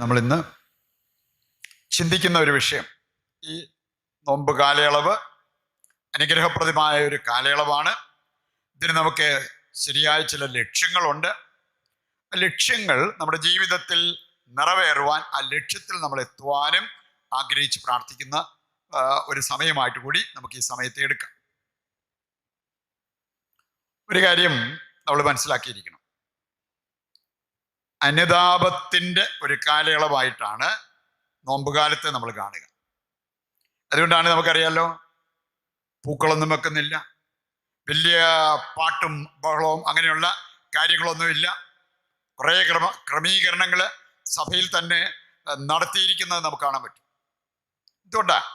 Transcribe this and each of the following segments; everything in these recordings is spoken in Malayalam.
നമ്മൾ ഇന്ന് ചിന്തിക്കുന്ന ഒരു വിഷയം. ഈ നോമ്പ് കാലയളവ് അനുഗ്രഹപ്രദമായ ഒരു കാലയളവാണ്. ഇതിന് നമുക്ക് ശരിയായ ചില ലക്ഷ്യങ്ങളുണ്ട്. ലക്ഷ്യങ്ങൾ നമ്മുടെ ജീവിതത്തിൽ നിറവേറുവാൻ ആ ലക്ഷ്യത്തിൽ നമ്മൾ എത്തുവാനും ആഗ്രഹിച്ച് പ്രാർത്ഥിക്കുന്ന ഒരു സമയമായിട്ട് കൂടി നമുക്ക് ഈ സമയത്തെ എടുക്കാം. ഒരു കാര്യം നമ്മൾ മനസ്സിലാക്കിയിരിക്കണം. അനുതാപത്തിന്റെ ഒരു കാലയളവായിട്ടാണ് നോമ്പുകാലത്തെ നമ്മൾ കാണുക. അതുകൊണ്ടാണ് നമുക്കറിയാലോ പൂക്കളൊന്നും വെക്കുന്നില്ല വലിയ പാട്ടും ബഹളവും അങ്ങനെയുള്ള കാര്യങ്ങളൊന്നുമില്ല. കുറേ ക്രമ ക്രമീകരണങ്ങൾ സഭയിൽ തന്നെ നടത്തിയിരിക്കുന്നത് നമുക്ക് കാണാൻ പറ്റും. എന്തുകൊണ്ടാണ്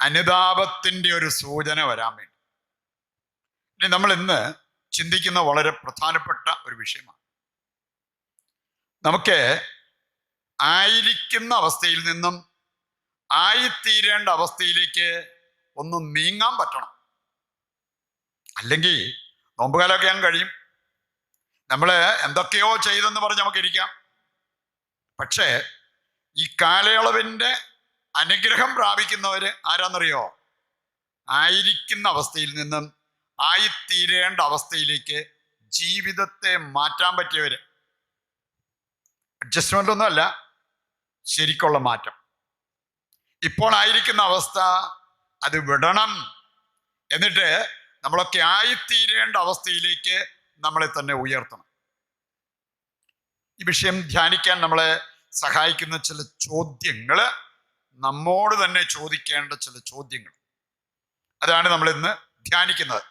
അനുതാപത്തിന്റെ ഒരു സൂചന വരാൻ വേണ്ടി. ഇനി നമ്മൾ ഇന്ന് ചിന്തിക്കുന്ന വളരെ പ്രധാനപ്പെട്ട ഒരു വിഷയമാണ്. നമുക്ക് ആയിരിക്കുന്ന അവസ്ഥയിൽ നിന്നും ആയിത്തീരേണ്ട അവസ്ഥയിലേക്ക് ഒന്ന് നീങ്ങാൻ പറ്റണം. അല്ലെങ്കിൽ നോമ്പുകാലമൊക്കെ ഞാൻ കഴിയും. നമ്മൾ എന്തൊക്കെയോ ചെയ്തെന്ന് പറഞ്ഞ് നമുക്ക് ഇരിക്കാം. പക്ഷേ ഈ കാലയളവിന്റെ അനുഗ്രഹം പ്രാപിക്കുന്നവർ ആരാന്നറിയോ? ആയിരിക്കുന്ന അവസ്ഥയിൽ നിന്നും ആയിത്തീരേണ്ട അവസ്ഥയിലേക്ക് ജീവിതത്തെ മാറ്റാൻ പറ്റിയവര്. അഡ്ജസ്റ്റ്മെന്റ് ഒന്നുമല്ല ശരിക്കുള്ള മാറ്റം. ഇപ്പോൾ ആയിരിക്കുന്ന അവസ്ഥ അത് വിടണം. എന്നിട്ട് നമ്മളൊക്കെ ആയിത്തീരേണ്ട അവസ്ഥയിലേക്ക് നമ്മളെ തന്നെ ഉയർത്തണം. ഈ വിഷയം ധ്യാനിക്കാൻ നമ്മളെ സഹായിക്കുന്ന ചില ചോദ്യങ്ങൾ നമ്മോട് തന്നെ ചോദിക്കേണ്ട ചില ചോദ്യങ്ങൾ. അതാണ് നമ്മൾ ഇന്ന് ധ്യാനിക്കുന്നത്.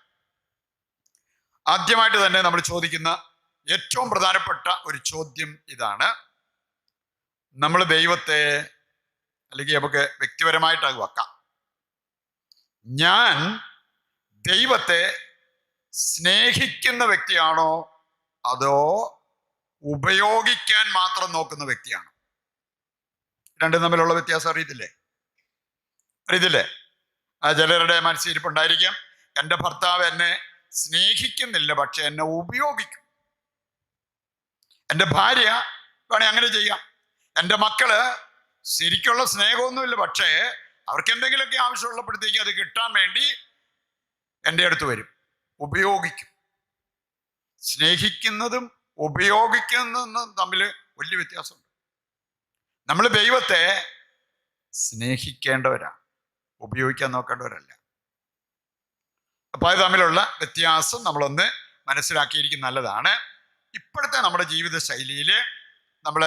ആദ്യമായിട്ട് തന്നെ നമ്മൾ ചോദിക്കുന്ന ഏറ്റവും പ്രധാനപ്പെട്ട ഒരു ചോദ്യം ഇതാണ്. നമ്മൾ ദൈവത്തെ അല്ലെങ്കിൽ നമുക്ക് വ്യക്തിപരമായിട്ട് അത് വെക്കാം. ഞാൻ ദൈവത്തെ സ്നേഹിക്കുന്ന വ്യക്തിയാണോ? അതോ ഉപയോഗിക്കാൻ മാത്രം നോക്കുന്ന വ്യക്തിയാണോ? രണ്ടും തമ്മിലുള്ള വ്യത്യാസം അറിയത്തില്ലേ? അറിയത്തില്ലേ? ആ ചിലരുടെ മനസ്സിരിപ്പുണ്ടായിരിക്കാം എന്റെ ഭർത്താവ് എന്നെ സ്നേഹിക്കുന്നില്ല പക്ഷെ എന്നെ ഉപയോഗിക്കും. എന്റെ ഭാര്യ വേണേ അങ്ങനെ ചെയ്യാം. എന്റെ മക്കൾ ശരിക്കുള്ള സ്നേഹമൊന്നുമില്ല പക്ഷേ അവർക്ക് എന്തെങ്കിലുമൊക്കെ ആവശ്യമുള്ളപ്പോഴത്തേക്ക് അത് കിട്ടാൻ വേണ്ടി എന്റെ അടുത്ത് വരും. ഉപയോഗിക്കും. സ്നേഹിക്കുന്നതും ഉപയോഗിക്കുന്നതും തമ്മിൽ വലിയ വ്യത്യാസമുണ്ട്. നമ്മൾ ദൈവത്തെ സ്നേഹിക്കേണ്ടവരാണ് ഉപയോഗിക്കാൻ നോക്കേണ്ടവരല്ല. അപ്പൊ അത് തമ്മിലുള്ള വ്യത്യാസം നമ്മളൊന്ന് മനസ്സിലാക്കിയിരിക്കുന്ന നല്ലതാണ്. ഇപ്പോഴത്തെ നമ്മുടെ ജീവിത ശൈലിയിൽ നമ്മൾ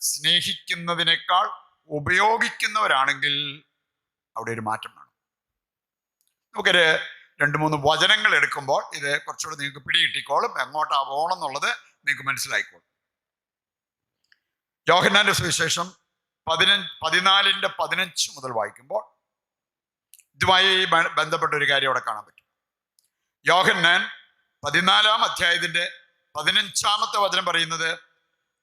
സ്നേഹിക്കുന്നതിനേക്കാൾ ഉപയോഗിക്കുന്നവരാണെങ്കിൽ അവിടെ ഒരു മാറ്റം വേണം നമുക്കൊരു രണ്ട് മൂന്ന് വചനങ്ങൾ എടുക്കുമ്പോൾ ഇത് കുറച്ചുകൂടെ നിങ്ങൾക്ക് പിടികിട്ടിക്കോളും എങ്ങോട്ടാ പോകണം എന്നുള്ളത് നിങ്ങൾക്ക് മനസ്സിലായിക്കോളും. യോഹന്നാന്റെ സുവിശേഷം പതിനഞ്ച് പതിനാലിന്റെ പതിനഞ്ച് മുതൽ വായിക്കുമ്പോൾ ഇതുമായി ബന്ധപ്പെട്ട ഒരു കാര്യം അവിടെ കാണാൻ പറ്റും. യോഹന്നാൻ പതിനാലാം അധ്യായത്തിന്റെ പതിനഞ്ചാമത്തെ വചനം പറയുന്നത്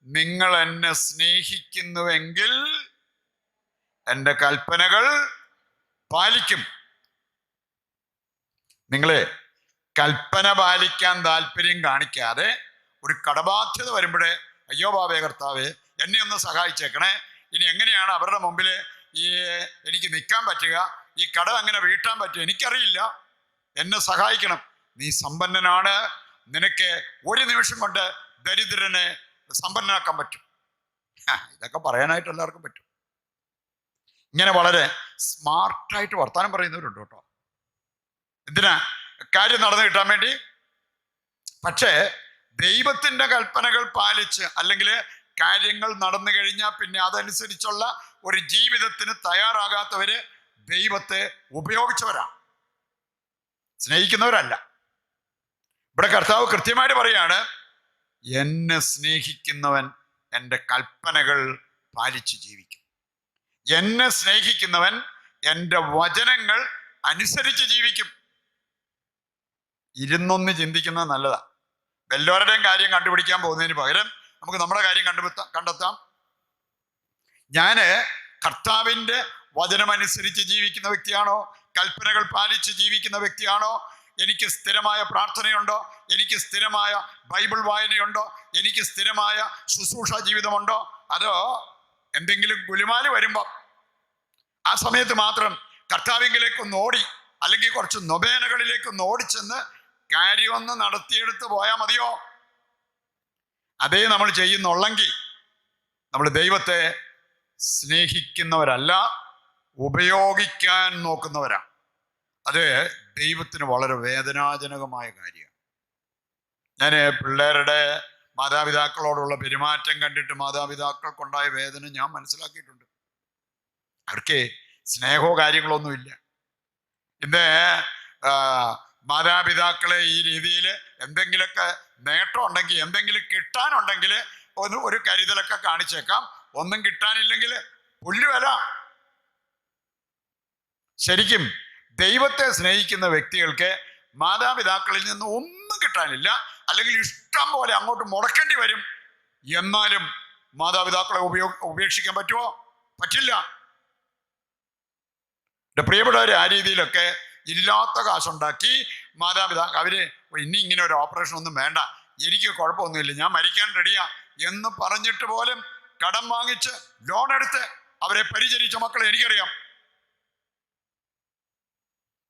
നിങ്ങൾ എന്നെ സ്നേഹിക്കുന്നുവെങ്കിൽ എന്റെ കൽപ്പനകൾ പാലിക്കും. നിങ്ങളെ കൽപ്പന പാലിക്കാൻ താല്പര്യം കാണിക്കാതെ ഒരു കടബാധ്യത വരുമ്പോഴേ അയ്യോ ബാബേ കർത്താവ് എന്നെ ഒന്ന് സഹായിച്ചേക്കണേ. ഇനി എങ്ങനെയാണ് അവരുടെ മുമ്പിൽ ഈ എനിക്ക് നിൽക്കാൻ പറ്റുക? ഈ കട അങ്ങനെ വീട്ടാൻ പറ്റുക? എനിക്കറിയില്ല. എന്നെ സഹായിക്കണം. നീ സമ്പന്നനാണ്. നിനക്ക് ഒരു നിമിഷം കൊണ്ട് ദരിദ്രനെ സമ്പന്നനാക്കാൻ പറ്റും. ഇതൊക്കെ പറയാനായിട്ട് എല്ലാവർക്കും പറ്റും. ഇങ്ങനെ വളരെ സ്മാർട്ടായിട്ട് വർത്താനം പറയുന്നവരുണ്ട് കേട്ടോ. എന്തിനാ? കാര്യം നടന്നു കിട്ടാൻ വേണ്ടി. പക്ഷേ ദൈവത്തിന്റെ കൽപ്പനകൾ പാലിച്ച് അല്ലെങ്കിൽ കാര്യങ്ങൾ നടന്നു കഴിഞ്ഞാൽ പിന്നെ അതനുസരിച്ചുള്ള ഒരു ജീവിതത്തിന് തയ്യാറാകാത്തവര് ദൈവത്തെ ഉപയോഗിച്ചവരാണ് സ്നേഹിക്കുന്നവരല്ല. ഇവിടെ കർത്താവ് കൃത്യമായിട്ട് പറയാണ് എന്നെ സ്നേഹിക്കുന്നവൻ എന്റെ കൽപ്പനകൾ പാലിച്ച് ജീവിക്കും. എന്നെ സ്നേഹിക്കുന്നവൻ എന്റെ വചനങ്ങൾ അനുസരിച്ച് ജീവിക്കും. ഇരുന്നൊന്ന് ചിന്തിക്കുന്നത് നല്ലതാ. വല്ലവരുടെയും കാര്യം കണ്ടുപിടിക്കാൻ പോകുന്നതിന് പകരം നമുക്ക് നമ്മുടെ കാര്യം കണ്ടുപിടുത്താം കണ്ടെത്താം. ഞാൻ കർത്താവിന്റെ വചനമനുസരിച്ച് ജീവിക്കുന്ന വ്യക്തിയാണോ? കൽപ്പനകൾ പാലിച്ച് ജീവിക്കുന്ന വ്യക്തിയാണോ? എനിക്ക് സ്ഥിരമായ പ്രാർത്ഥനയുണ്ടോ? എനിക്ക് സ്ഥിരമായ ബൈബിൾ വായനയുണ്ടോ? എനിക്ക് സ്ഥിരമായ ശുശ്രൂഷ ജീവിതമുണ്ടോ? അതോ എന്തെങ്കിലും ഗുലിമാൽ വരുമ്പോൾ ആ സമയത്ത് മാത്രം കർത്താവിങ്കിലേക്ക് ഓടി അല്ലെങ്കിൽ കുറച്ച് നൊബേനകളിലേക്കൊന്ന് ഓടിച്ചെന്ന് കാര്യമൊന്ന് നടത്തിയെടുത്ത് പോയാൽ മതിയോ? അതേ നമ്മൾ ചെയ്യുന്നുള്ളെങ്കിൽ നമ്മൾ ദൈവത്തെ സ്നേഹിക്കുന്നവരല്ല ഉപയോഗിക്കാൻ നോക്കുന്നവരാണ് അത് ദൈവത്തിന് വളരെ വേദനാജനകമായ കാര്യമാണ് ഞാൻ പിള്ളേരുടെ മാതാപിതാക്കളോടുള്ള പെരുമാറ്റം കണ്ടിട്ട് മാതാപിതാക്കൾക്കുണ്ടായ വേദന ഞാൻ മനസ്സിലാക്കിയിട്ടുണ്ട്. അവർക്ക് സ്നേഹമോ കാര്യങ്ങളൊന്നുമില്ല ഇന്ന് മാതാപിതാക്കളെ ഈ രീതിയിൽ എന്തെങ്കിലുമൊക്കെ നേട്ടം ഉണ്ടെങ്കിൽ എന്തെങ്കിലും കിട്ടാനുണ്ടെങ്കിൽ ഒന്ന് ഒരു കരുതലൊക്കെ കാണിച്ചേക്കാം. ഒന്നും കിട്ടാനില്ലെങ്കിൽ പുല്ലുവല. ശരിക്കും ദൈവത്തെ സ്നേഹിക്കുന്ന വ്യക്തികൾക്ക് മാതാപിതാക്കളിൽ നിന്ന് ഒന്നും കിട്ടാനില്ല. അല്ലെങ്കിൽ ഇഷ്ടം പോലെ അങ്ങോട്ട് മുടക്കേണ്ടി വരും. എന്നാലും മാതാപിതാക്കളെ ഉപയോ ഉപേക്ഷിക്കാൻ പറ്റുമോ? പറ്റില്ല. എന്റെ പ്രിയപ്പെട്ടവർ ആ രീതിയിലൊക്കെ ഇല്ലാത്ത കാശുണ്ടാക്കി മാതാപിതാക്കൾ അവർ ഇനി ഇങ്ങനെ ഒരു ഓപ്പറേഷൻ ഒന്നും വേണ്ട. എനിക്ക് കുഴപ്പമൊന്നുമില്ല. ഞാൻ മരിക്കാൻ റെഡിയാ. എന്ന് പറഞ്ഞിട്ട് പോലും കടം വാങ്ങിച്ച് ലോൺ എടുത്ത് അവരെ പരിചരിച്ച മക്കളെ എനിക്കറിയാം.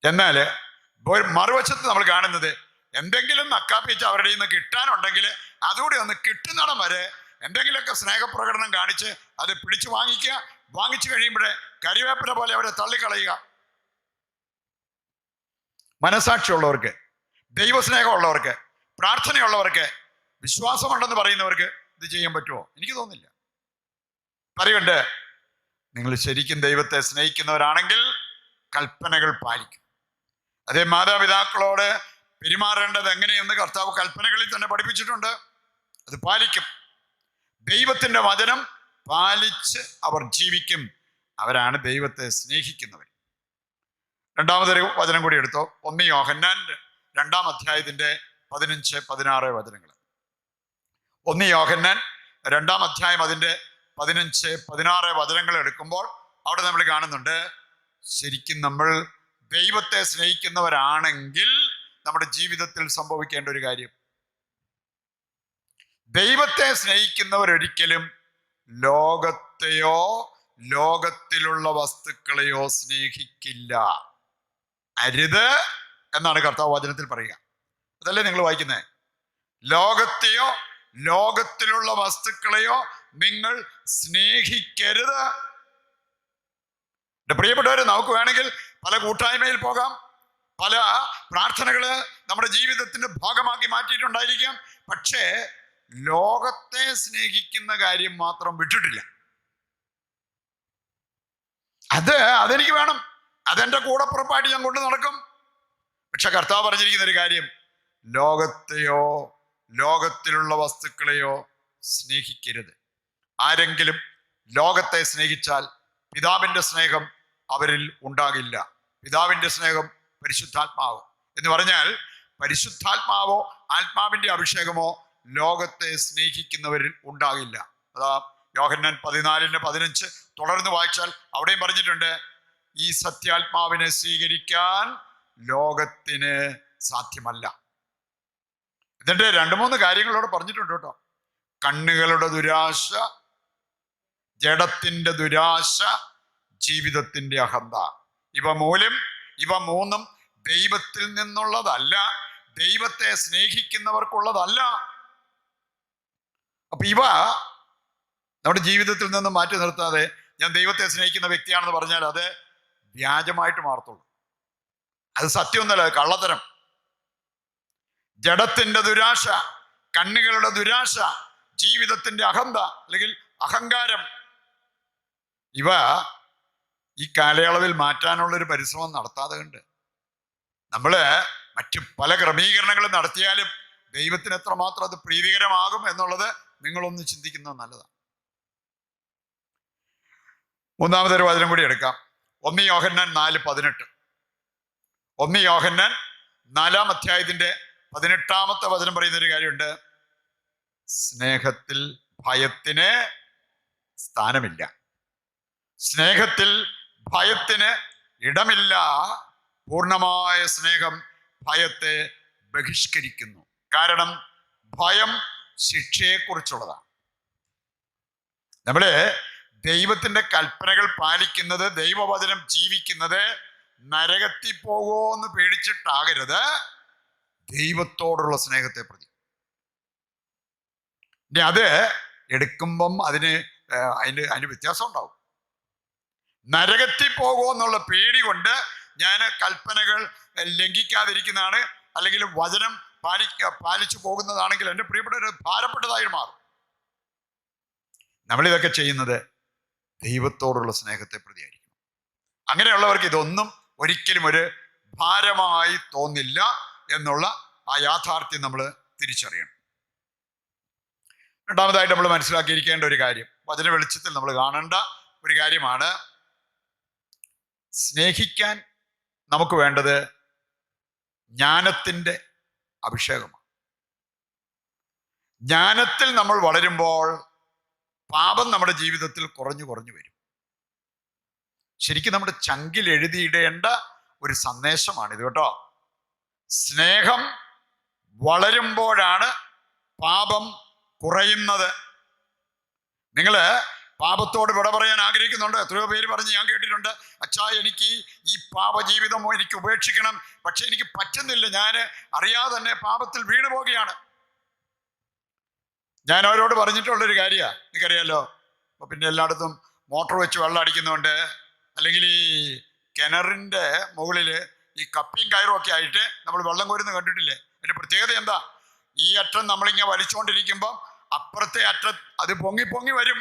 എന്നാൽ മറുവശത്ത് നമ്മൾ കാണുന്നത് എന്തെങ്കിലും നക്കാപ്പിച്ച് അവരുടെ നിന്ന് കിട്ടാനുണ്ടെങ്കിൽ അതുകൂടി ഒന്ന് കിട്ടുന്നിടം വരെ എന്തെങ്കിലുമൊക്കെ സ്നേഹപ്രകടനം കാണിച്ച് അത് പിടിച്ചു വാങ്ങിക്കുക വാങ്ങിച്ചു കഴിയുമ്പോഴേ കരിവേപ്പില പോലെ അവരെ തള്ളിക്കളയുക. മനസാക്ഷിയുള്ളവർക്ക് ദൈവസ്നേഹമുള്ളവർക്ക് പ്രാർത്ഥനയുള്ളവർക്ക് വിശ്വാസമുണ്ടെന്ന് പറയുന്നവർക്ക് ഇത് ചെയ്യാൻ പറ്റുമോ? എനിക്ക് തോന്നുന്നില്ല. പറയുണ്ട് നിങ്ങൾ ശരിക്കും ദൈവത്തെ സ്നേഹിക്കുന്നവരാണെങ്കിൽ കൽപ്പനകൾ പാലിക്കും. അതേ മാതാപിതാക്കളോട് പെരുമാറേണ്ടത് എങ്ങനെയെന്ന് കർത്താവ് കൽപ്പനകളിൽ തന്നെ പഠിപ്പിച്ചിട്ടുണ്ട്. അത് പാലിക്കും. ദൈവത്തിന്റെ വചനം പാലിച്ച് അവർ ജീവിക്കും. അവരാണ് ദൈവത്തെ സ്നേഹിക്കുന്നവർ. രണ്ടാമതൊരു വചനം കൂടി എടുത്തോ. ഒന്ന് യോഹന്നാൻ രണ്ടാം അധ്യായത്തിന്റെ പതിനഞ്ച് പതിനാറ് വചനങ്ങൾ. ഒന്ന് യോഹന്നാൻ രണ്ടാം അധ്യായം അതിന്റെ പതിനഞ്ച് പതിനാറ് വചനങ്ങൾ എടുക്കുമ്പോൾ അവിടെ നമ്മൾ കാണുന്നുണ്ട് ശരിക്കും നമ്മൾ ദൈവത്തെ സ്നേഹിക്കുന്നവരാണെങ്കിൽ നമ്മുടെ ജീവിതത്തിൽ സംഭവിക്കേണ്ട ഒരു കാര്യം. ദൈവത്തെ സ്നേഹിക്കുന്നവരൊരിക്കലും ലോകത്തെയോ ലോകത്തിലുള്ള വസ്തുക്കളെയോ സ്നേഹിക്കില്ല. അരുത് എന്നാണ് കർത്താവ് വചനത്തിൽ പറയുക. അതല്ലേ നിങ്ങൾ വായിക്കുന്നത് ലോകത്തെയോ ലോകത്തിലുള്ള വസ്തുക്കളെയോ നിങ്ങൾ സ്നേഹിക്കരുത്. പ്രിയപ്പെട്ടവരെ നമുക്ക് വേണമെങ്കിൽ പല കൂട്ടായ്മയിൽ പോകാം. പല പ്രാർത്ഥനകൾ നമ്മുടെ ജീവിതത്തിന്റെ ഭാഗമാക്കി മാറ്റിയിട്ടുണ്ടായിരിക്കാം. പക്ഷേ ലോകത്തെ സ്നേഹിക്കുന്ന കാര്യം മാത്രം വിട്ടിട്ടില്ല. അത് അതെനിക്ക് വേണം. അതെന്റെ കൂടെ പുറപ്പായിട്ട് ഞാൻ കൊണ്ടു നടക്കും. പക്ഷെ കർത്താവ് പറഞ്ഞിരിക്കുന്ന ഒരു കാര്യം. ലോകത്തെയോ ലോകത്തിലുള്ള വസ്തുക്കളെയോ സ്നേഹിക്കരുത്. ആരെങ്കിലും ലോകത്തെ സ്നേഹിച്ചാൽ പിതാവിന്റെ സ്നേഹം അവരിൽ ഉണ്ടാകില്ല. പിതാവിന്റെ സ്നേഹം പരിശുദ്ധാത്മാവ് എന്ന് പറഞ്ഞാൽ പരിശുദ്ധാത്മാവോ ആത്മാവിന്റെ അഭിഷേകമോ ലോകത്തെ സ്നേഹിക്കുന്നവരിൽ ഉണ്ടാകില്ല. അതാ യോഹന്നാൻ പതിനാലിന് പതിനഞ്ച് തുടർന്ന് വായിച്ചാൽ അവിടെയും പറഞ്ഞിട്ടുണ്ട് ഈ സത്യാത്മാവിനെ സ്വീകരിക്കാൻ ലോകത്തിന് സാധ്യമല്ല. എന്നിട്ട് രണ്ട് മൂന്ന് കാര്യങ്ങളോട് പറഞ്ഞിട്ടുണ്ട് കേട്ടോ. കണ്ണുകളുടെ ദുരാശ ജഡത്തിന്റെ ദുരാശ ജീവിതത്തിന്റെ അഹന്ത. ഇവ മൂലം ഇവ മൂന്നും ദൈവത്തിൽ നിന്നുള്ളതല്ല. ദൈവത്തെ സ്നേഹിക്കുന്നവർക്കുള്ളതല്ല. അപ്പൊ ഇവ നമ്മുടെ ജീവിതത്തിൽ നിന്ന് മാറ്റി നിർത്താതെ ഞാൻ ദൈവത്തെ സ്നേഹിക്കുന്ന വ്യക്തിയാണെന്ന് പറഞ്ഞാൽ അത് വ്യാജമായിട്ട് മാറത്തുള്ളൂ. അത് സത്യമൊന്നുമല്ല കള്ളത്തരം. ജഡത്തിന്റെ ദുരാശ കണ്ണുകളുടെ ദുരാശ ജീവിതത്തിന്റെ അഹന്ത അല്ലെങ്കിൽ അഹങ്കാരം. ഇവ ഈ കാലയളവിൽ മാറ്റാനുള്ള ഒരു പരിശ്രമം നടത്താതെ ഉണ്ട് നമ്മൾ മറ്റു പല ക്രമീകരണങ്ങളും നടത്തിയാലും ദൈവത്തിന് എത്രമാത്രം അത് പ്രീതികരമാകും എന്നുള്ളത് നിങ്ങളൊന്ന് ചിന്തിക്കുന്നത് നല്ലതാണ്. മൂന്നാമതൊരു വചനം കൂടി എടുക്കാം. ഒന്ന് യോഹന്നാൻ നാല് പതിനെട്ട്. ഒന്ന് യോഹന്നാൻ നാലാം അധ്യായത്തിന്റെ പതിനെട്ടാമത്തെ വചനം പറയുന്ന ഒരു കാര്യമുണ്ട്. സ്നേഹത്തിൽ ഭയത്തിന് സ്ഥാനമില്ല. സ്നേഹത്തിൽ ഭയത്തിന് ഇടമില്ല. പൂർണമായ സ്നേഹം ഭയത്തെ ബഹിഷ്കരിക്കുന്നു. കാരണം ഭയം ശിക്ഷയെക്കുറിച്ചുള്ളതാണ്. നമ്മൾ ദൈവത്തിന്റെ കൽപ്പനകൾ പാലിക്കുന്നത് ദൈവവചനം ജീവിക്കുന്നത് നരകത്തിൽ പോകുമോ എന്ന് പേടിച്ചിട്ടാകരുത്. ദൈവത്തോടുള്ള സ്നേഹത്തെ പ്രതി അത് എടുക്കുമ്പം അതിന് അതിന് അതിന് വ്യത്യാസം ഉണ്ടാവും നരകത്തിൽ പോകുമോ എന്നുള്ള പേടി കൊണ്ട് ഞാൻ കൽപ്പനകൾ ലംഘിക്കാതിരിക്കുന്നതാണ്. അല്ലെങ്കിൽ വചനം പാലി പാലിച്ചു പോകുന്നതാണെങ്കിൽ എന്റെ പ്രിയപ്പെട്ട ഭാരപ്പെട്ടതായി മാറും. നമ്മളിതൊക്കെ ചെയ്യുന്നത് ദൈവത്തോടുള്ള സ്നേഹത്തെ പ്രതിയായിരിക്കും. അങ്ങനെയുള്ളവർക്ക് ഇതൊന്നും ഒരിക്കലും ഒരു ഭാരമായി തോന്നില്ല എന്നുള്ള ആ യാഥാർത്ഥ്യം നമ്മൾ തിരിച്ചറിയണം. രണ്ടാമതായിട്ട് നമ്മൾ മനസ്സിലാക്കിയിരിക്കേണ്ട ഒരു കാര്യം വചന വെളിച്ചത്തിൽ നമ്മൾ കാണേണ്ട ഒരു കാര്യമാണ് സ്നേഹിക്കാൻ നമുക്ക് വേണ്ടത് ജ്ഞാനത്തിന്റെ അഭിഷേകമാണ്. ജ്ഞാനത്തിൽ നമ്മൾ വളരുമ്പോൾ പാപം നമ്മുടെ ജീവിതത്തിൽ കുറഞ്ഞു കുറഞ്ഞു വരും. ശരിക്കും നമ്മുടെ ചങ്കിൽ എഴുതിയിടേണ്ട ഒരു സന്ദേശമാണിത് കേട്ടോ. സ്നേഹം വളരുമ്പോഴാണ് പാപം കുറയുന്നത്. നിങ്ങൾ പാപത്തോട് വിട പറയാൻ ആഗ്രഹിക്കുന്നുണ്ട്. എത്രയോ പേര് പറഞ്ഞ് ഞാൻ കേട്ടിട്ടുണ്ട്. അച്ഛാ എനിക്ക് ഈ പാപജീവിതം എനിക്ക് ഉപേക്ഷിക്കണം. പക്ഷെ എനിക്ക് പറ്റുന്നില്ല. ഞാൻ അറിയാതെ തന്നെ പാപത്തിൽ വീണു പോവുകയാണ്. ഞാൻ അവരോട് പറഞ്ഞിട്ടുള്ളൊരു കാര്യമാണ് എനിക്കറിയാലോ അപ്പൊ പിന്നെ എല്ലായിടത്തും മോട്ടോർ വെച്ച് വെള്ളം അടിക്കുന്നുണ്ട് അല്ലെങ്കിൽ ഈ കിണറിന്റെ മുകളിൽ ഈ കപ്പിയും കയറും ഒക്കെ ആയിട്ട് നമ്മൾ വെള്ളം കോരുന്ന കണ്ടിട്ടില്ലേ? അതിന്റെ പ്രത്യേകത എന്താ? ഈ അറ്റം നമ്മളിങ്ങനെ വലിച്ചുകൊണ്ടിരിക്കുമ്പോൾ അപ്പുറത്തെ അറ്റം അത് പൊങ്ങി പൊങ്ങി വരും.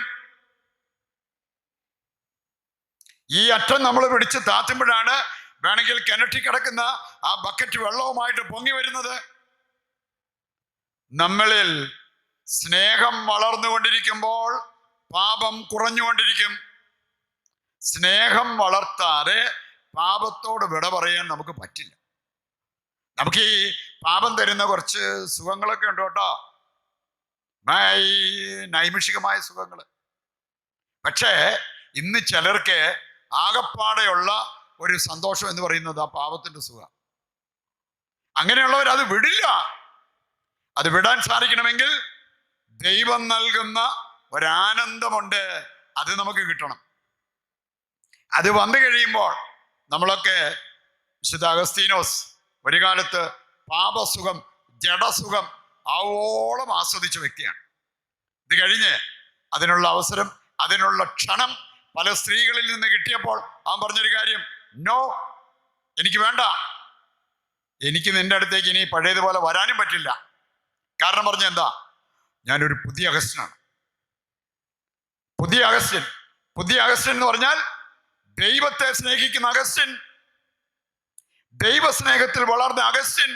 ഈ അറ്റം നമ്മൾ പിടിച്ച് താത്തുമ്പോഴാണ് വേണമെങ്കിൽ കിണറ്റി കിടക്കുന്ന ആ ബക്കറ്റ് വെള്ളവുമായിട്ട് പൊങ്ങി വരുന്നത്. നമ്മളിൽ സ്നേഹം വളർന്നുകൊണ്ടിരിക്കുമ്പോൾ പാപം കുറഞ്ഞുകൊണ്ടിരിക്കും. സ്നേഹം വളർത്താതെ പാപത്തോട് വിട പറയാൻ നമുക്ക് പറ്റില്ല. നമുക്ക് ഈ പാപം തരുന്ന കുറച്ച് സുഖങ്ങളൊക്കെ ഉണ്ട് കേട്ടോ. നൈമിഷികമായ സുഖങ്ങൾ പക്ഷേ ഇന്ന് ചിലർക്ക് ആകപ്പാടെയുള്ള ഒരു സന്തോഷം എന്ന് പറയുന്നത് ആ പാപത്തിന്റെ സുഖം. അങ്ങനെയുള്ളവർ അത് വിടില്ല. അത് വിടാൻ സാധിക്കണമെങ്കിൽ ദൈവം നൽകുന്ന ഒരാനന്ദമുണ്ട്. അത് നമുക്ക് കിട്ടണം. അത് വന്നു കഴിയുമ്പോൾ നമ്മളൊക്കെ വിശുദ്ധ അഗസ്തീനോസ് ഒരു കാലത്ത് പാപസുഖം ജഡസുഖം ആവോളം ആസ്വദിച്ച വ്യക്തിയാണ് ഇത് കഴിഞ്ഞ് അതിനുള്ള അവസരം അതിനുള്ള ക്ഷണം പല സ്ത്രീകളിൽ നിന്ന് കിട്ടിയപ്പോൾ അവൻ പറഞ്ഞൊരു കാര്യം നോ എനിക്ക് വേണ്ട. എനിക്ക് നിന്റെ അടുത്തേക്ക് ഇനി പഴയതുപോലെ വരാനും പറ്റില്ല. കാരണം പറഞ്ഞ എന്താ? ഞാനൊരു പുതിയ അഗസ്റ്റനാണ് പുതിയ അഗസ്റ്റ്യൻ പുതിയ അഗസ്റ്റ്യൻ എന്ന് പറഞ്ഞാൽ ദൈവത്തെ സ്നേഹിക്കുന്ന അഗസ്റ്റ്യൻ ദൈവസ്നേഹത്തിൽ വളർന്ന അഗസ്റ്റ്യൻ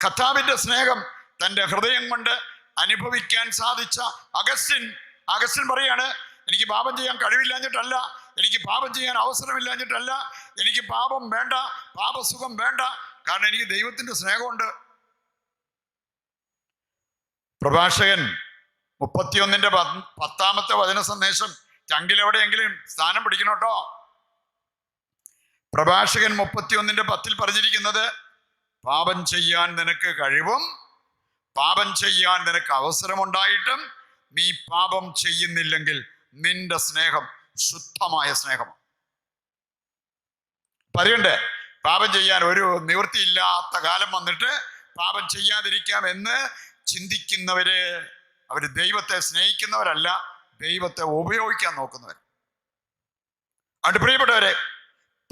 കഥാവിന്റെ സ്നേഹം തന്റെ ഹൃദയം കൊണ്ട് അനുഭവിക്കാൻ സാധിച്ച അഗസ്റ്റ്യൻ അഗസ്റ്റ്യൻ പറയാണ് എനിക്ക് പാപം ചെയ്യാൻ കഴിവില്ലാഞ്ഞിട്ടല്ല. എനിക്ക് പാപം ചെയ്യാൻ അവസരമില്ലാഞ്ഞിട്ടല്ല. എനിക്ക് പാപം വേണ്ട പാപസുഖം വേണ്ട. കാരണം എനിക്ക് ദൈവത്തിന്റെ സ്നേഹമുണ്ട്. പ്രഭാഷകൻ മുപ്പത്തിയൊന്നിന്റെ പത്ത് പത്താമത്തെ വചന സന്ദേശം ചങ്കിലെവിടെയെങ്കിലും സ്ഥാനം പിടിക്കണം കേട്ടോ പ്രഭാഷകൻ മുപ്പത്തിയൊന്നിന്റെ പത്തിൽ പറഞ്ഞിരിക്കുന്നത് പാപം ചെയ്യാൻ നിനക്ക് കഴിവും പാപം ചെയ്യാൻ നിനക്ക് അവസരമുണ്ടായിട്ടും നീ പാപം ചെയ്യുന്നില്ലെങ്കിൽ നിന്റെ സ്നേഹം ശുദ്ധമായ സ്നേഹമാണ്. പറയണ്ടേ? പാപം ചെയ്യാൻ ഒരു നിവൃത്തിയില്ലാത്ത കാലം വന്നിട്ട് പാപം ചെയ്യാതിരിക്കാം എന്ന് ചിന്തിക്കുന്നവര് അവർ ദൈവത്തെ സ്നേഹിക്കുന്നവരല്ല ദൈവത്തെ ഉപയോഗിക്കാൻ നോക്കുന്നവർ അതുകൊണ്ട് പ്രിയപ്പെട്ടവരെ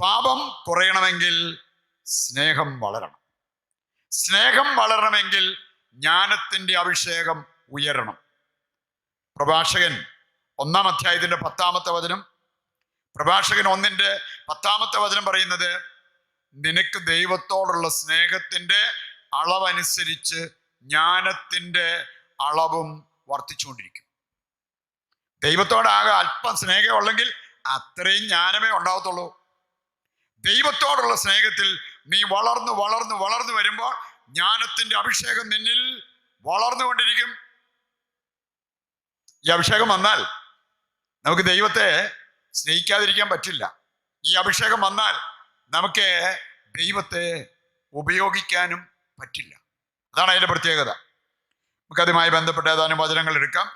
പാപം കുറയണമെങ്കിൽ സ്നേഹം വളരണം. സ്നേഹം വളരണമെങ്കിൽ ജ്ഞാനത്തിന്റെ അഭിഷേകം ഉയരണം. പ്രഭാഷകൻ ഒന്നാം അധ്യായത്തിന്റെ പത്താമത്തെ വചനം. പ്രഭാഷകൻ ഒന്നിന്റെ പത്താമത്തെ വചനം പറയുന്നത് നിനക്ക് ദൈവത്തോടുള്ള സ്നേഹത്തിന്റെ അളവനുസരിച്ച് ജ്ഞാനത്തിന്റെ അളവും വർദ്ധിച്ചുകൊണ്ടിരിക്കും. ദൈവത്തോടാകെ അല്പം സ്നേഹമുള്ളെങ്കിൽ അത്രയും ജ്ഞാനമേ ഉണ്ടാവത്തുള്ളൂ. ദൈവത്തോടുള്ള സ്നേഹത്തിൽ നീ വളർന്നു വളർന്നു വളർന്നു വരുമ്പോൾ ജ്ഞാനത്തിന്റെ അഭിഷേകം നിന്നിൽ വളർന്നുകൊണ്ടിരിക്കും. ഈ അഭിഷേകം വന്നാൽ നമുക്ക് ദൈവത്തെ സ്നേഹിക്കാതിരിക്കാൻ പറ്റില്ല. ഈ അഭിഷേകം വന്നാൽ നമുക്ക് ദൈവത്തെ ഉപയോഗിക്കാനും പറ്റില്ല. അതാണ് അതിന്റെ പ്രത്യേകത. നമുക്കതുമായി ബന്ധപ്പെട്ട ഏതാനും വചനങ്ങൾ എടുക്കാം.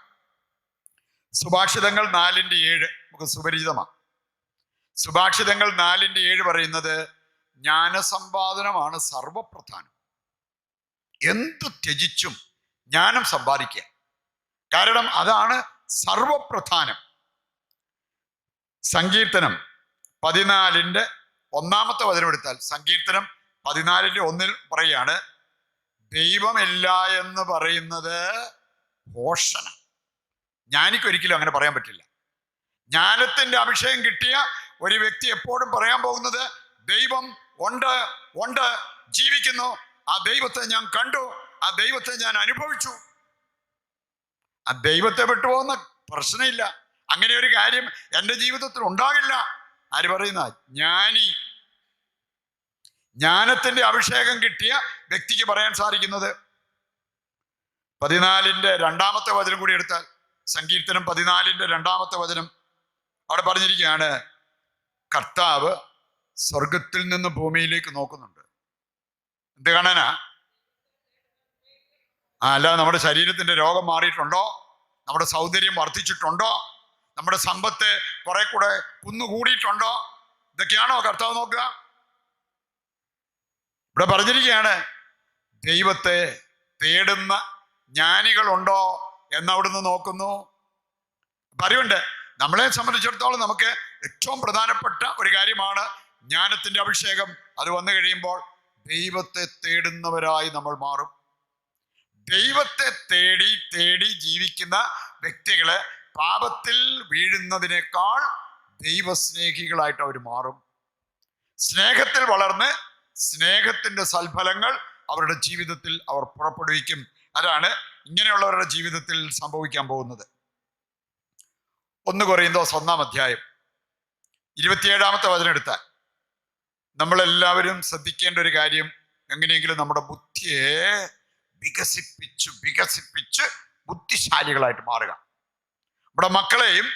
സുഭാഷിതങ്ങൾ നാലിന്റെ ഏഴ് നമുക്ക് സുപരിചിതമാണ്. സുഭാഷിതങ്ങൾ നാലിന്റെ ഏഴ് പറയുന്നത് ജ്ഞാനസമ്പാദനമാണ് സർവപ്രധാനം. എന്തു ത്യജിച്ചും ജ്ഞാനം സമ്പാദിക്കുക. കാരണം അതാണ് സർവപ്രധാനം. സങ്കീർത്തനം പതിനാലിന്റെ ഒന്നാമത്തെ വചനം എടുത്താൽ സങ്കീർത്തനം പതിനാലിന്റെ ഒന്നിൽ പറയുകയാണ് ദൈവമില്ല എന്ന് പറയുന്നത് പോഷണം ജ്ഞാനിക്കൊരിക്കലും അങ്ങനെ പറയാൻ പറ്റില്ല. ജ്ഞാനത്തിന്റെ അഭിഷേകം കിട്ടിയ ഒരു വ്യക്തി എപ്പോഴും പറയാൻ പോകുന്നത് ദൈവം ഉണ്ട് ഉണ്ട് ജീവിക്കുന്നു. ആ ദൈവത്തെ ഞാൻ കണ്ടു ആ ദൈവത്തെ ഞാൻ അനുഭവിച്ചു. ആ ദൈവത്തെ വിട്ടുപോകുന്ന പ്രശ്നമില്ല. അങ്ങനെ ഒരു കാര്യം എന്റെ ജീവിതത്തിൽ ഉണ്ടാകില്ല. ആര് പറയുന്ന? ജ്ഞാനി. ജ്ഞാനത്തിന്റെ അഭിഷേകം കിട്ടിയ വ്യക്തിക്ക് പറയാൻ സാധിക്കുന്നത്. പതിനാലിന്റെ രണ്ടാമത്തെ വചനം കൂടി എടുത്താൽ സങ്കീർത്തനം പതിനാലിന്റെ രണ്ടാമത്തെ വചനം അവിടെ പറഞ്ഞിരിക്കുകയാണ് കർത്താവ് സ്വർഗത്തിൽ നിന്ന് ഭൂമിയിലേക്ക് നോക്കുന്നുണ്ട്. എന്ത് കാണാനാ? ആ അല്ലാതെ നമ്മുടെ ശരീരത്തിന്റെ രോഗം മാറിയിട്ടുണ്ടോ? നമ്മുടെ സൗന്ദര്യം വർദ്ധിച്ചിട്ടുണ്ടോ? നമ്മുടെ സമ്പത്ത് കുറെ കൂടെ കുന്നുകൂടിയിട്ടുണ്ടോ? ഇതൊക്കെയാണോ കർത്താവ് നോക്കുക. ഇവിടെ പറഞ്ഞിരിക്കുകയാണ് ദൈവത്തെ തേടുന്ന ജ്ഞാനികളുണ്ടോ എന്നവിടുന്ന് നോക്കുന്നു. പറയുണ്ട് നമ്മളെ സംബന്ധിച്ചിടത്തോളം നമുക്ക് ഏറ്റവും പ്രധാനപ്പെട്ട ഒരു കാര്യമാണ് ജ്ഞാനത്തിന്റെ അഭിഷേകം. അത് വന്നു കഴിയുമ്പോൾ ദൈവത്തെ തേടുന്നവരായി നമ്മൾ മാറും. ദൈവത്തെ തേടി തേടി ജീവിക്കുന്ന വ്യക്തികൾ പാപത്തിൽ വീഴുന്നതിനേക്കാൾ ദൈവസ്നേഹികളായിട്ട് അവർ മാറും. സ്നേഹത്തിൽ വളർന്ന് സ്നേഹത്തിന്റെ സൽഫലങ്ങൾ അവരുടെ ജീവിതത്തിൽ അവർ പുറപ്പെടുവിക്കും. അതാണ് ഇങ്ങനെയുള്ളവരുടെ ജീവിതത്തിൽ സംഭവിക്കാൻ പോകുന്നത്. ഒന്ന് കുറയുന്നോ ഒന്നാം അധ്യായം. ഇരുപത്തിയേഴാമത്തെ വചനം എടുത്താൽ നമ്മളെല്ലാവരും ശ്രദ്ധിക്കേണ്ട ഒരു കാര്യം എങ്ങനെയെങ്കിലും നമ്മുടെ ബുദ്ധിയെ വികസിപ്പിച്ചു വികസിപ്പിച്ച് ബുദ്ധിശാലികളായിട്ട് മാറുക. നമ്മുടെ മക്കളെയും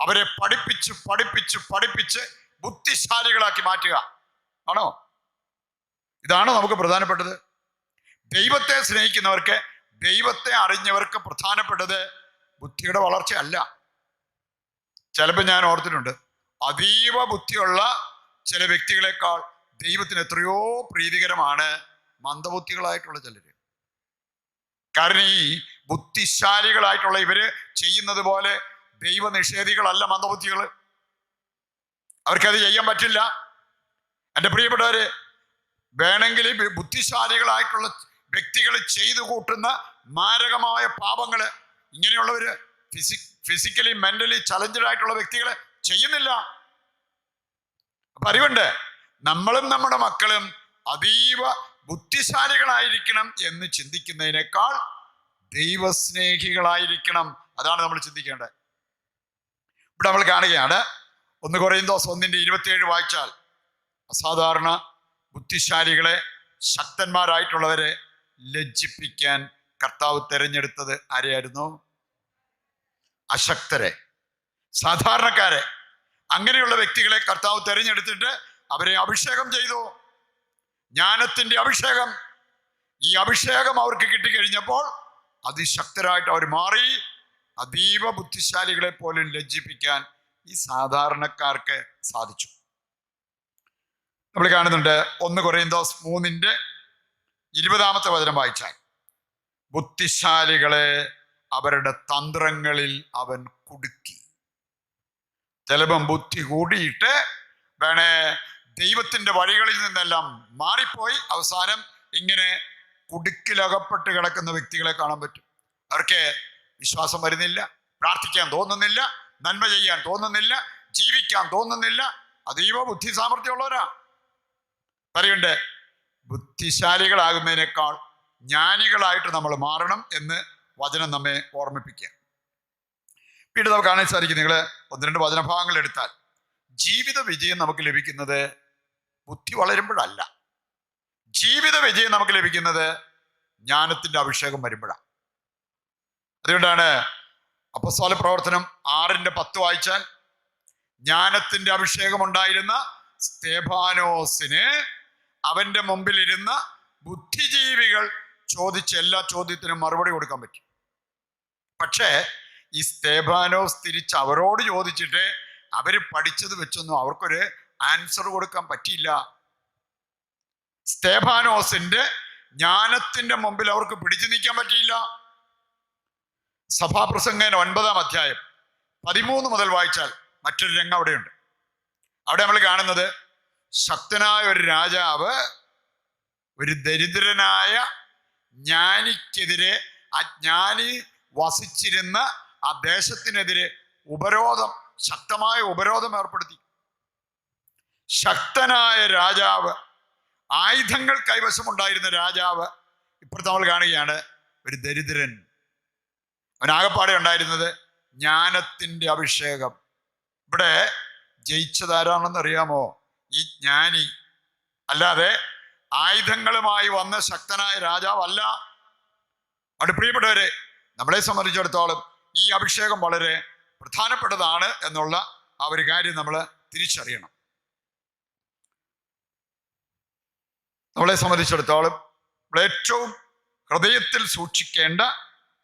അവരെ പഠിപ്പിച്ച് പഠിപ്പിച്ച് പഠിപ്പിച്ച് ബുദ്ധിശാലികളാക്കി മാറ്റുക. ആണോ? ഇതാണ് നമുക്ക് പ്രധാനപ്പെട്ടത്. ദൈവത്തെ സ്നേഹിക്കുന്നവർക്ക് ദൈവത്തെ അറിഞ്ഞവർക്ക് പ്രധാനപ്പെട്ടത് ബുദ്ധിയുടെ വളർച്ചയല്ല. ചിലപ്പോൾ ഞാൻ ഓർത്തിട്ടുണ്ട് അതീവ ബുദ്ധിയുള്ള ചില വ്യക്തികളെക്കാൾ ദൈവത്തിന് എത്രയോ പ്രീതികരമാണ് മന്ദബുദ്ധികളായിട്ടുള്ള ചിലര്. കാരണം ഈ ബുദ്ധിശാലികളായിട്ടുള്ള ഇവർ ചെയ്യുന്നത് പോലെ ദൈവനിഷേധികളല്ല മന്ദബുദ്ധികൾ അവർക്കത് ചെയ്യാൻ പറ്റില്ല. എന്റെ പ്രിയപ്പെട്ടവര് വേണമെങ്കിൽ ബുദ്ധിശാലികളായിട്ടുള്ള വ്യക്തികൾ ചെയ്തു കൂട്ടുന്ന മാരകമായ പാപങ്ങൾ ഇങ്ങനെയുള്ളവര് ഫിസി ഫിസിക്കലി മെന്റലി ചലഞ്ചഡ് ആയിട്ടുള്ള വ്യക്തികൾ ചെയ്യുന്നില്ല. അപ്പൊ അറിവുണ്ട്. നമ്മളും നമ്മുടെ മക്കളും അതീവ ബുദ്ധിശാലികളായിരിക്കണം എന്ന് ചിന്തിക്കുന്നതിനേക്കാൾ ദൈവസ്നേഹികളായിരിക്കണം. അതാണ് നമ്മൾ ചിന്തിക്കേണ്ടത്. ഇവിടെ നമ്മൾ കാണുകയാണ് ഒന്ന് കുറയുന്നോസ് ഒന്നിന്റെ ഇരുപത്തിയേഴ് വായിച്ചാൽ അസാധാരണ ബുദ്ധിശാലികളെ ശക്തന്മാരായിട്ടുള്ളവരെ ലജ്ജിപ്പിക്കാൻ കർത്താവ് തെരഞ്ഞെടുത്തത് ആരെയായിരുന്നു? അശക്തരെ സാധാരണക്കാരെ. അങ്ങനെയുള്ള വ്യക്തികളെ കർത്താവ് തിരഞ്ഞെടുത്തിട്ട് അവരെ അഭിഷേകം ചെയ്തു. ജ്ഞാനത്തിന്റെ അഭിഷേകം. ഈ അഭിഷേകം അവർക്ക് കിട്ടിക്കഴിഞ്ഞപ്പോൾ അതിശക്തരായിട്ട് അവർ മാറി. അതീവ ബുദ്ധിശാലികളെ പോലും ലജ്ജിപ്പിക്കാൻ ഈ സാധാരണക്കാർക്ക് സാധിച്ചു. നമ്മൾ കാണുന്നുണ്ട് ഒന്ന് കുറയുന്തോസ് മൂന്നിന്റെ ഇരുപതാമത്തെ വചനം വായിച്ചാൽ ബുദ്ധിശാലികളെ അവരുടെ തന്ത്രങ്ങളിൽ അവൻ കുടുക്കി. ചിലപ്പം ബുദ്ധി കൂടിയിട്ട് വേണേ ദൈവത്തിന്റെ വഴികളിൽ നിന്നെല്ലാം മാറിപ്പോയി. അവസാനം ഇങ്ങനെ കുടുക്കിലകപ്പെട്ട് കിടക്കുന്ന വ്യക്തികളെ കാണാൻ പറ്റും. അവർക്ക് വിശ്വാസം വരുന്നില്ല പ്രാർത്ഥിക്കാൻ തോന്നുന്നില്ല നന്മ ചെയ്യാൻ തോന്നുന്നില്ല ജീവിക്കാൻ തോന്നുന്നില്ല. അതീവ ബുദ്ധി സാമർഥ്യമുള്ളവരാ പറയുണ്ട് ബുദ്ധിശാലികളാകുന്നതിനേക്കാൾ ജ്ഞാനികളായിട്ട് നമ്മൾ മാറണം എന്ന് വചനം നമ്മെ ഓർമ്മിപ്പിക്കുക. പിന്നീട് നമുക്ക് കാണാൻ സാധിക്കും നിങ്ങൾ ഒന്ന് രണ്ട് വചനഭാഗങ്ങൾ എടുത്താൽ. ജീവിത വിജയം നമുക്ക് ലഭിക്കുന്നത് ബുദ്ധി വളരുമ്പോഴല്ല. ജീവിത വിജയം നമുക്ക് ലഭിക്കുന്നത് ജ്ഞാനത്തിന്റെ അഭിഷേകം വരുമ്പോഴാണ് അതുകൊണ്ടാണ് അപ്പസ്വാല പ്രവർത്തനം ആറിന്റെ പത്ത് വായിച്ചാൽ ജ്ഞാനത്തിന്റെ അഭിഷേകം ഉണ്ടായിരുന്ന സ്തേഫാനോസിന് അവന്റെ മുമ്പിലിരുന്ന ബുദ്ധിജീവികൾ ചോദിച്ച എല്ലാ ചോദ്യത്തിനും മറുപടി കൊടുക്കാൻ പറ്റും. പക്ഷേ ഈ സ്തേഫാനോസ് തിരിച്ച് അവരോട് ചോദിച്ചിട്ട് അവർ പഠിച്ചത് വെച്ചൊന്നും അവർക്കൊരു ആൻസർ കൊടുക്കാൻ പറ്റിയില്ല. സ്തേഫാനോസിന്റെ ജ്ഞാനത്തിന്റെ മുമ്പിൽ അവർക്ക് പിടിച്ചു നിൽക്കാൻ പറ്റിയില്ല. സഭാപ്രസംഗൻ ഒൻപതാം അധ്യായം പതിമൂന്ന് മുതൽ വായിച്ചാൽ മറ്റൊരു രംഗം അവിടെയുണ്ട്. അവിടെ നമ്മൾ കാണുന്നത് ശക്തനായ ഒരു രാജാവ് ഒരു ദരിദ്രനായ ജ്ഞാനിക്കെതിരെ അജ്ഞാനി ജ്ഞാനി വസിച്ചിരുന്ന ആ ദേശത്തിനെതിരെ ഉപരോധം ശക്തമായ ഉപരോധം ഏർപ്പെടുത്തി. ശക്തനായ രാജാവ് ആയുധങ്ങൾ കൈവശമുണ്ടായിരുന്ന രാജാവ് ഇപ്പുറത്ത് നമ്മൾ കാണുകയാണ് ഒരു ദരിദ്രൻ. അവനാകപ്പാടെ ഉണ്ടായിരുന്നത് ജ്ഞാനത്തിന്റെ അഭിഷേകം. ഇവിടെ ജയിച്ചതാരാണെന്ന് അറിയാമോ? ഈ ജ്ഞാനി. അല്ലാതെ ആയുധങ്ങളുമായി വന്ന ശക്തനായ രാജാവല്ല. അവിടെ പ്രിയപ്പെട്ടവരെ നമ്മളെ സംബന്ധിച്ചിടത്തോളം ഈ അഭിഷേകം വളരെ പ്രധാനപ്പെട്ടതാണ് എന്നുള്ള ആ ഒരു കാര്യം നമ്മൾ തിരിച്ചറിയണം. നമ്മളെ സംബന്ധിച്ചിടത്തോളം നമ്മൾ ഏറ്റവും ഹൃദയത്തിൽ സൂക്ഷിക്കേണ്ട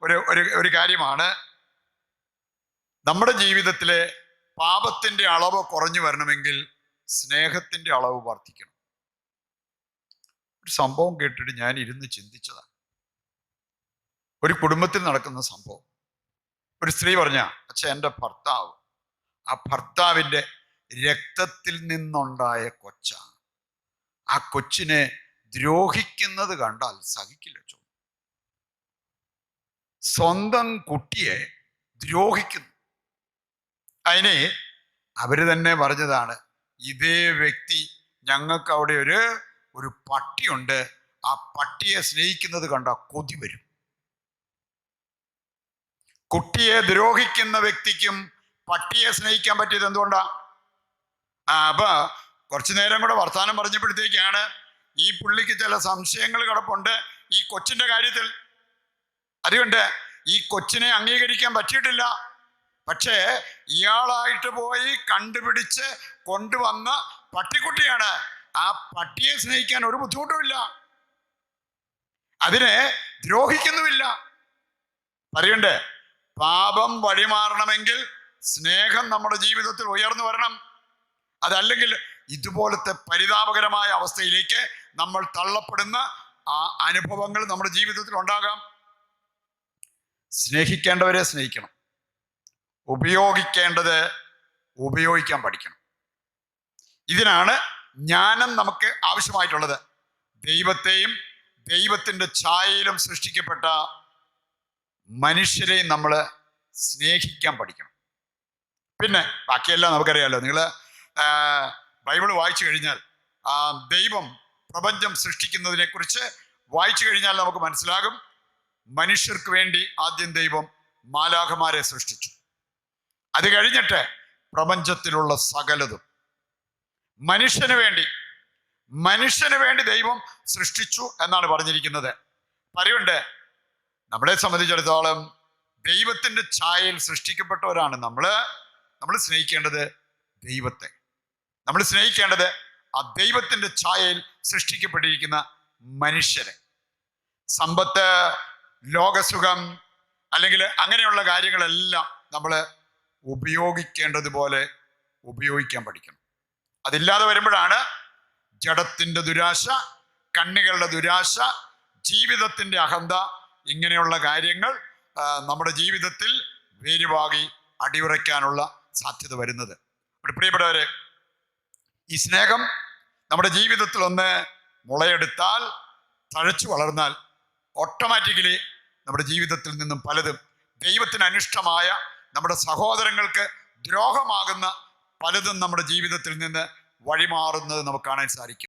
ഒരു ഒരു ഒരു കാര്യമാണ് നമ്മുടെ ജീവിതത്തിലെ പാപത്തിന്റെ അളവ് കുറഞ്ഞു വരണമെങ്കിൽ സ്നേഹത്തിന്റെ അളവ് വർദ്ധിക്കണം. ഒരു സംഭവം കേട്ടിട്ട് ഞാൻ ഇരുന്ന് ചിന്തിച്ചതാണ്. ഒരു കുടുംബത്തിൽ നടക്കുന്ന സംഭവം. ഒരു സ്ത്രീ പറഞ്ഞ അച്ഛ എന്റെ ഭർത്താവ് ആ ഭർത്താവിന്റെ രക്തത്തിൽ നിന്നുണ്ടായ കൊച്ചാണ്. ആ കൊച്ചിനെ ദ്രോഹിക്കുന്നത് കണ്ടാൽ സഹിക്കില്ല സ്വന്തം കുട്ടിയെ ദ്രോഹിക്കുന്നു. അതിനെ അവർ തന്നെ പറഞ്ഞതാണ് ഇതേ വ്യക്തി ഞങ്ങൾക്ക് അവിടെ ഒരു ഒരു പട്ടിയുണ്ട്. ആ പട്ടിയെ സ്നേഹിക്കുന്നത് കണ്ട കൊതി വരും. കുട്ടിയെ ദ്രോഹിക്കുന്ന വ്യക്തിക്കും പട്ടിയെ സ്നേഹിക്കാൻ പറ്റിയത് എന്തുകൊണ്ടാ? അപ്പൊ കുറച്ചു നേരം കൂടെ വർത്തമാനം പറഞ്ഞപ്പോഴത്തേക്കാണ് ഈ പുള്ളിക്ക് ചില സംശയങ്ങൾ കിടപ്പുണ്ട്. ഈ കൊച്ചിന്റെ കാര്യത്തിൽ അതുകൊണ്ട് ഈ കൊച്ചിനെ അംഗീകരിക്കാൻ പറ്റിയിട്ടില്ല. പക്ഷേ ഇയാളായിട്ട് പോയി കണ്ടുപിടിച്ച് കൊണ്ടുവന്ന പട്ടിക്കുട്ടിയാണ്. ആ പട്ടിയെ സ്നേഹിക്കാൻ ഒരു ബുദ്ധിമുട്ടുമില്ല അതിനെ ദ്രോഹിക്കുന്നുമില്ല. പറയണ്ടേ? പാപം വഴിമാറണമെങ്കിൽ സ്നേഹം നമ്മുടെ ജീവിതത്തിൽ ഉയർന്നു വരണം. അതല്ലെങ്കിൽ ഇതുപോലത്തെ പരിതാപകരമായ അവസ്ഥയിലേക്ക് നമ്മൾ തള്ളപ്പെടുന്ന ആ അനുഭവങ്ങൾ നമ്മുടെ ജീവിതത്തിൽ ഉണ്ടാകാം. സ്നേഹിക്കേണ്ടവരെ സ്നേഹിക്കണം. ഉപയോഗിക്കേണ്ടത് ഉപയോഗിക്കാൻ പഠിക്കണം. ഇതിനാണ് ജ്ഞാനം നമുക്ക് ആവശ്യമായിട്ടുള്ളത്. ദൈവത്തെയും ദൈവത്തിന്റെ ഛായയിലും സൃഷ്ടിക്കപ്പെട്ട മനുഷ്യരെയും നമ്മൾ സ്നേഹിക്കാൻ പഠിക്കണം. പിന്നെ ബാക്കിയെല്ലാം നമുക്കറിയാമല്ലോ നിങ്ങൾ ബൈബിൾ വായിച്ചു കഴിഞ്ഞാൽ ദൈവം പ്രപഞ്ചം സൃഷ്ടിക്കുന്നതിനെക്കുറിച്ച് വായിച്ചു കഴിഞ്ഞാൽ നമുക്ക് മനസ്സിലാകും. മനുഷ്യർക്ക് വേണ്ടി ആദ്യം ദൈവം മാലാഖമാരെ സൃഷ്ടിച്ചു. അത് കഴിഞ്ഞിട്ട് പ്രപഞ്ചത്തിലുള്ള സകലതും. മനുഷ്യന് വേണ്ടി മനുഷ്യന് വേണ്ടി ദൈവം സൃഷ്ടിച്ചു എന്നാണ് പറഞ്ഞിരിക്കുന്നത്. പറയുണ്ട് നമ്മളെ സംബന്ധിച്ചിടത്തോളം ദൈവത്തിന്റെ ഛായയിൽ സൃഷ്ടിക്കപ്പെട്ടവരാണ് നമ്മൾ നമ്മൾ സ്നേഹിക്കേണ്ടത് ദൈവത്തെ. നമ്മൾ സ്നേഹിക്കേണ്ടത് ആ ദൈവത്തിന്റെ ഛായയിൽ സൃഷ്ടിക്കപ്പെട്ടിരിക്കുന്ന മനുഷ്യരെ. സമ്പത്ത് ലോകസുഖം അല്ലെങ്കിൽ അങ്ങനെയുള്ള കാര്യങ്ങളെല്ലാം നമ്മൾ ഉപയോഗിക്കേണ്ടതുപോലെ ഉപയോഗിക്കാൻ പഠിക്കണം. അതില്ലാതെ വരുമ്പോഴാണ് ജഡത്തിന്റെ ദുരാശ കണ്ണുകളുടെ ദുരാശ ജീവിതത്തിന്റെ അഹന്ത ഇങ്ങനെയുള്ള കാര്യങ്ങൾ നമ്മുടെ ജീവിതത്തിൽ വേരുവാകി അടിയുറയ്ക്കാനുള്ള സാധ്യത വരുന്നത്. പ്രിയപ്പെട്ടവരെ ഈ സ്നേഹം നമ്മുടെ ജീവിതത്തിൽ ഒന്ന് മുളയെടുത്താൽ തഴച്ചു വളർന്നാൽ ഓട്ടോമാറ്റിക്കലി നമ്മുടെ ജീവിതത്തിൽ നിന്നും പലതും ദൈവത്തിന് അനിഷ്ടമായ നമ്മുടെ സഹോദരങ്ങൾക്ക് ദ്രോഹമാകുന്ന പലതും നമ്മുടെ ജീവിതത്തിൽ നിന്ന് വഴിമാറുന്നത് നമുക്ക് കാണാൻ സാധിക്കും.